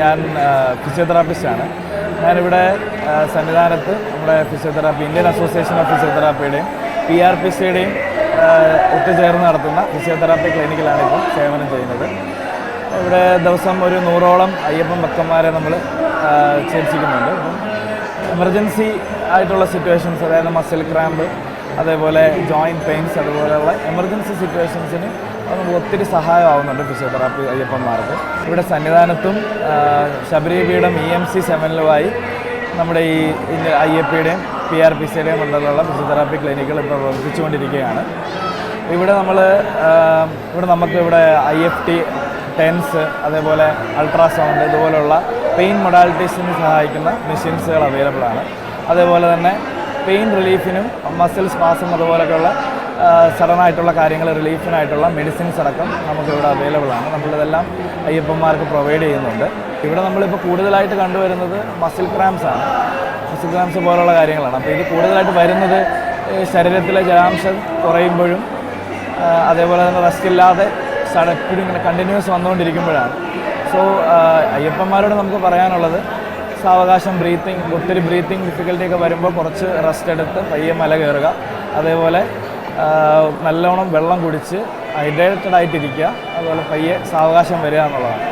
ഞാൻ ഫിസിയോതെറാപ്പിസ്റ്റാണ് ഞാനിവിടെ സന്നിധാനത്ത് നമ്മുടെ ഫിസിയോതെറാപ്പി ഇന്ത്യൻ അസോസിയേഷൻ ഓഫ് ഫിസിയോതെറാപ്പിയുടെയും പി ആർ പി സിയുടെയും ഒത്തുചേർന്ന് നടത്തുന്ന ഫിസിയോതെറാപ്പി ക്ലിനിക്കിലാണ് ഇപ്പോൾ സേവനം ചെയ്യുന്നത്. ഇവിടെ ദിവസം ഒരു നൂറോളം അയ്യപ്പൻ ഭക്തന്മാരെ നമ്മൾ ചികിത്സിക്കുന്നുണ്ട്. എമർജൻസി ആയിട്ടുള്ള സിറ്റുവേഷൻസ് അതായത് മസിൽ ക്രാമ്പ് അതേപോലെ ജോയിന്റ് പെയിൻസ് അതുപോലെയുള്ള എമർജൻസി സിറ്റുവേഷൻസിന് നമുക്ക് ഒത്തിരി സഹായമാവുന്നുണ്ട് ഫിസിയോതെറാപ്പി അയ്യപ്പന്മാർക്ക്. ഇവിടെ സന്നിധാനത്തും ശബരിപീഠം ഇ എം സി സെവനിലുമായി നമ്മുടെ ഈ അയ്യപ്പയുടെയും പി ആർ പി സിയുടെയും മണ്ഡലമുള്ള ഫിസിയോതെറാപ്പി ക്ലിനിക്കുകൾ ഇപ്പോൾ പ്രവർത്തിച്ചുകൊണ്ടിരിക്കുകയാണ്. ഇവിടെ നമ്മൾ ഇവിടെ നമുക്ക് ഇവിടെ ഐ എഫ് ടി ടെൻസ് അതേപോലെ അൾട്രാസൗണ്ട് ഇതുപോലുള്ള പെയിൻ മൊഡാലിറ്റീസിന് സഹായിക്കുന്ന മെഷീൻസുകൾ അവൈലബിൾ ആണ് അതേപോലെ തന്നെ പെയിൻ റിലീഫിനും മസിൽ സ്പാസം അതുപോലെയൊക്കെയുള്ള സഡനായിട്ടുള്ള കാര്യങ്ങൾ റിലീഫിനായിട്ടുള്ള മെഡിസിൻസ് അടക്കം നമുക്കിവിടെ അവൈലബിൾ ആണ്. നമ്മളിതെല്ലാം അയ്യപ്പന്മാർക്ക് പ്രൊവൈഡ് ചെയ്യുന്നുണ്ട്. ഇവിടെ നമ്മളിപ്പോൾ കൂടുതലായിട്ട് കണ്ടുവരുന്നത് മസിൽ ക്രാംസ് ആണ്. മസിൽ ക്രാംസ് പോലുള്ള കാര്യങ്ങളാണ്. അപ്പോൾ ഇത് കൂടുതലായിട്ട് വരുന്നത് ശരീരത്തിലെ ജലാംശം കുറയുമ്പോഴും അതേപോലെ തന്നെ റെസ്റ്റ് ഇല്ലാതെ എപ്പോഴും ഇങ്ങനെ കണ്ടിന്യൂസ് വന്നുകൊണ്ടിരിക്കുമ്പോഴാണ് സോ അയ്യപ്പന്മാരോട് നമുക്ക് പറയാനുള്ളത് സാവകാശം ബ്രീത്തിങ് ഒത്തിരി ബ്രീത്തിങ് ഡിഫിക്കൽറ്റി ഒക്കെ വരുമ്പോൾ കുറച്ച് റെസ്റ്റ് എടുത്ത് പയ്യെ മല കയറുക. അതേപോലെ നല്ലോണം വെള്ളം കുടിച്ച് ഹൈഡ്രേറ്റഡ് ആയിട്ടിരിക്കുക. അതുപോലെ പയ്യെ സാവകാശം വരിക എന്നുള്ളതാണ്.